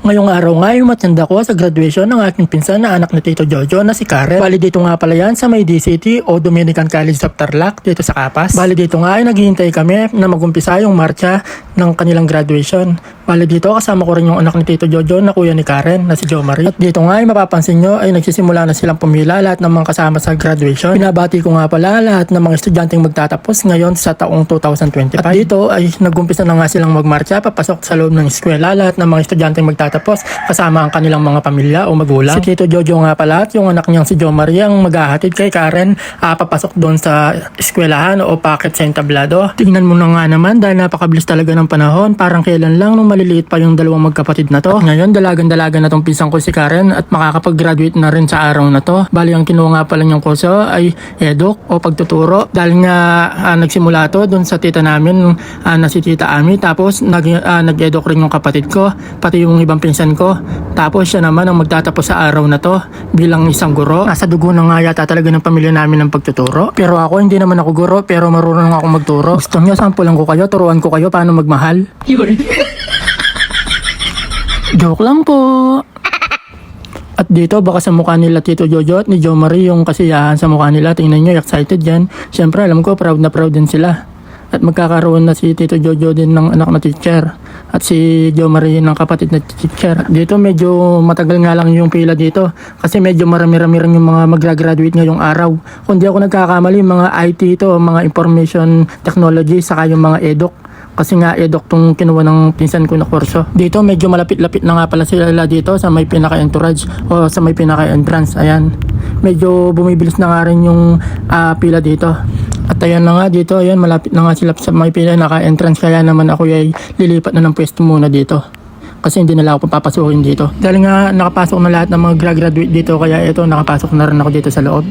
Ngayong araw nga ay matanda ko sa graduation ng aking pinsan na anak ni Tito Jojo na si Karen. Bali dito nga pala yan sa may DCT o Dominican College of Tarlac dito sa Kapas. Bali dito nga ay naghihintay kami na magumpisa yung marcha ng kanilang graduation. Bali dito kasama ko rin yung anak ni Tito Jojo na kuya ni Karen na si Jo Marie. At dito nga ay mapapansin nyo ay nagsisimula na silang pumila lahat ng mga kasama sa graduation. Binabati ko nga pala lahat ng mga estudyanteng magtatapos ngayon sa taong 2025. At dito ay nagumpisa na nga silang magmarcha papasok sa loob ng eskwela lahat ng mga estudyanteng magtatapos kasama ang kanilang mga pamilya o magulang. Si Tito Jojo nga pala at yung anak niyang si Jo Marie ang maghahatid kay Karen ah, papasok doon sa eskwelahan o packet sa entablado. Tingnan mo na nga naman dahil napakabilis talaga ng panahon parang kailan lang nung maliliit pa yung dalawang magkapatid na to. At ngayon dalagan-dalaga na tong pisang ko si Karen at makakapag-graduate na rin sa araw na to. Bali ang kinuha nga pala niyang kurso ay eduk o pagtuturo dahil nga ah, nagsimula to doon sa tita namin ah, na si Tita Ami tapos nag, ah, nag-eduk rin yung kapatid ko pati yung ibang pinsan ko. Tapos siya naman ang magtatapos sa araw na to bilang isang guro. Nasa dugo na nga yata talaga ng pamilya namin ng pagtuturo. Pero ako hindi naman ako guro pero marunong ako magturo. Gusto niyo sampulan ko kayo, turuan ko kayo paano magmahal. Joke lang po. At dito, baka sa mukha nila Tito Jojo at ni Jo Marie yung kasiyahan sa mukha nila. Tingnan nyo, excited yan. Siyempre, alam ko, proud na proud din sila. At magkakaroon na si Tito Jojo din ng anak na teacher. At si Jo Marie ng kapatid na teacher. At dito, medyo matagal nga lang yung pila dito. Kasi medyo marami-rami rin yung mga mag-graduate ngayong araw. Kung di ako nagkakamali, mga IT ito, mga information technology, saka yung mga eduk. Kasi nga edok tong kinuha ng pinsan ko na kurso. Dito medyo malapit-lapit na nga pala sila dito sa may pinaka-entourage o sa may pinaka-entrance. Ayan. Medyo bumibilis na nga rin yung ah, pila dito. At ayan na nga dito, ayan malapit na nga sila sa may pinaka-entrance kaya naman ako ay lilipat na ng pwesto muna dito. Kasi hindi nila ako papasukin dito. Dahil nga nakapasok na lahat ng mga graduate dito kaya ito nakapasok na rin ako dito sa loob.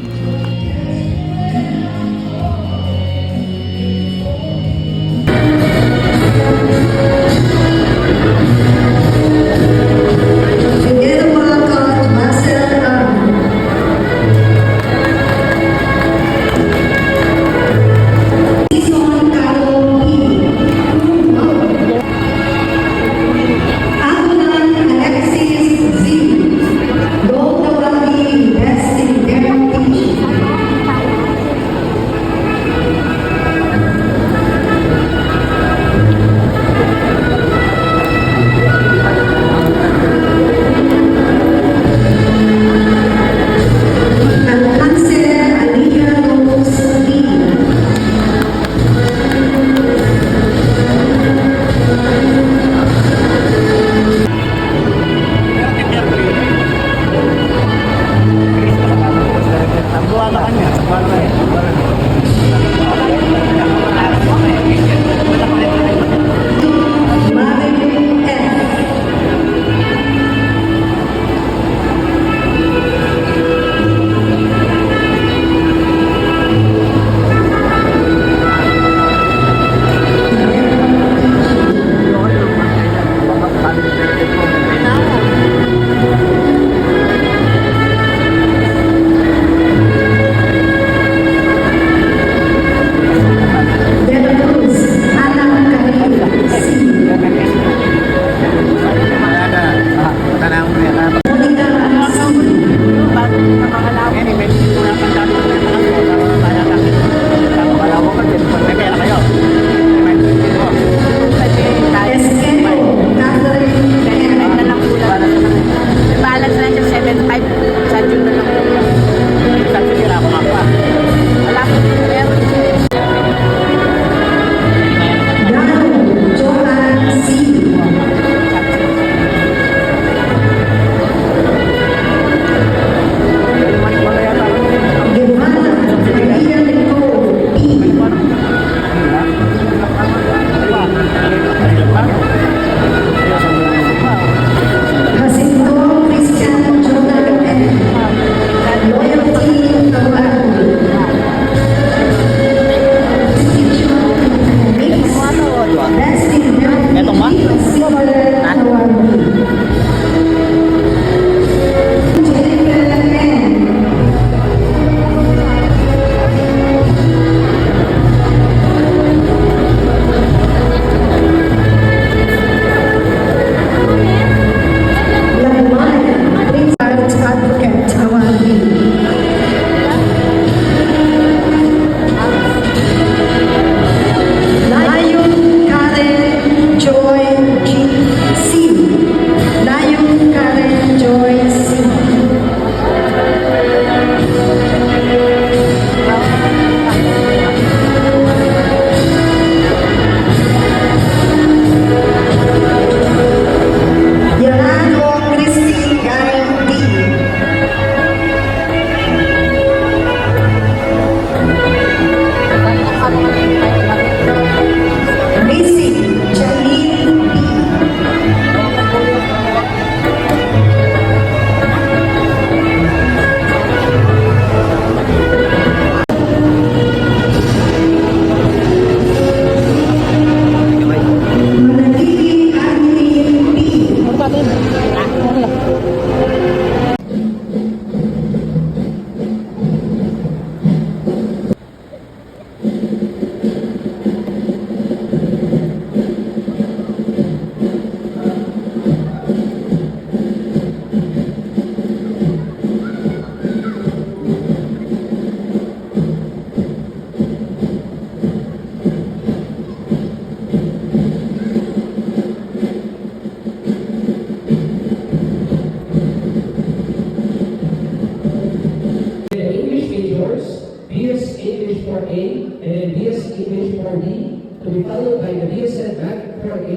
image for A, and then BS image for B, e, to be followed by the BSN back for A,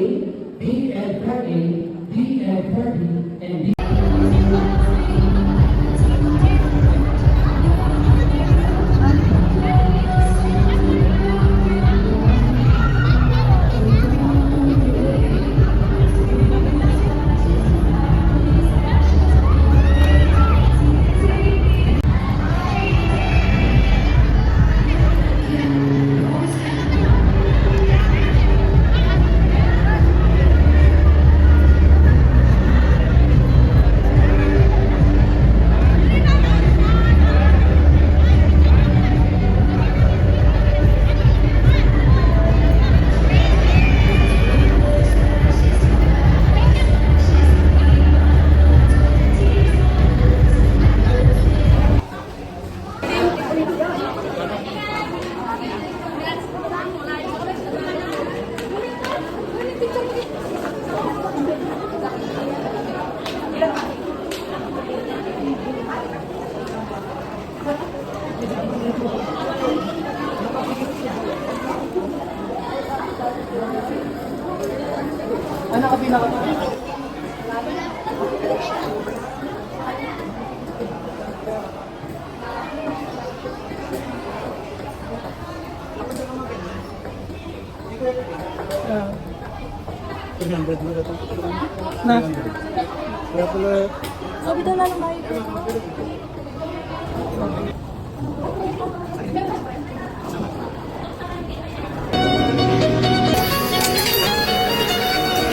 B and for A, D and for B, and Ano ka pinakatuloy? Uh, 300 na ito. Na? Kaya pala... Sabi na lang bayo.